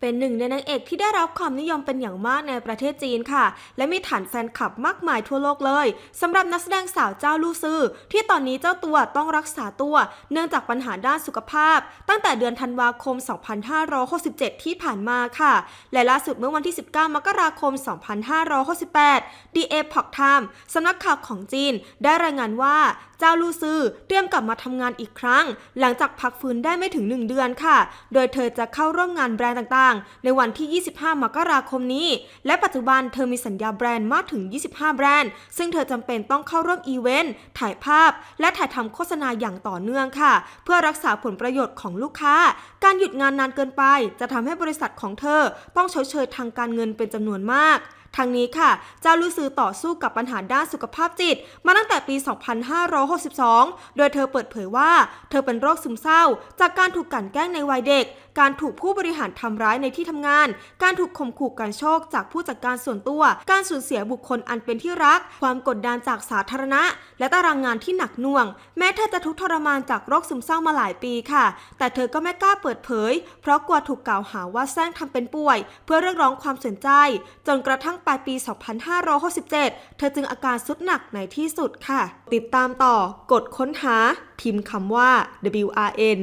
เป็นหนึ่งในนางเอกที่ได้รับความนิยมเป็นอย่างมากในประเทศจีนค่ะ และมีฐานแฟนคลับมากมายทั่วโลกเลยสำหรับนักแสดงสาวเจ้าลู่ซือที่ตอนนี้เจ้าตัวต้องรักษาตัว เนื่องจากปัญหาด้านสุขภาพ ตั้งแต่เดือนธันวาคม 2567 ที่ผ่านมาค่ะ และล่าสุดเมื่อวันที่ 19 มกราคม 2568 The Epoch Time สำนักข่าวของจีนได้รายงานว่า เจ้าลู่ซือเตรียมกลับมาทำงานอีกครั้ง หลังจากพักฟื้นได้ไม่ถึง 1 เดือนค่ะ โดยเธอจะเข้าร่วมงานแบรนด์ต่างๆ ในวันที่ 25 มกราคมนี้ และปัจจุบันเธอมีสัญญาแบรนด์มากถึง 25 แบรนด์ ซึ่งเธอจำเป็นต้องเข้าร่วมอีเวนต์ถ่ายภาพ และถ่ายทำโฆษณาอย่างต่อเนื่องค่ะ เพื่อรักษาผลประโยชน์ของลูกค้า การหยุดงานนานเกินไป จะทำให้บริษัทของเธอต้องชดเชยทางการเงินเป็นจำนวนมาก ทางนี้ค่ะ เจ้าลูซือต่อสู้กับปัญหาด้านสุขภาพจิต มาตั้งแต่ปี 2562 โดยเธอเปิดเผยว่า เธอเป็นโรคซึมเศร้า จากการถูกกลั่นแกล้งในวัยเด็ก การถูกผู้บริหารทำร้ายในที่ทำงาน การถูกข่มขู่กันโชคจากผู้จัดการส่วนตัว การสูญเสียบุคคลอันเป็นที่รัก ความกดดันจากสาธารณะ และตารางงานที่หนักหน่วง แม้เธอจะทุกข์ทรมานจากโรคซึมเศร้ามาหลายปีค่ะ แต่เธอก็ไม่กล้าเปิดเผย เพราะกลัวถูกกล่าวหาว่าแซงทำเป็นป่วย เพื่อเรียกร้องความสนใจ จนกระทั่งปลายปี 2567 เธอจึงอาการสุดหนักในที่สุดค่ะ ติดตามต่อกดค้นหา พิมพ์คำว่า WRN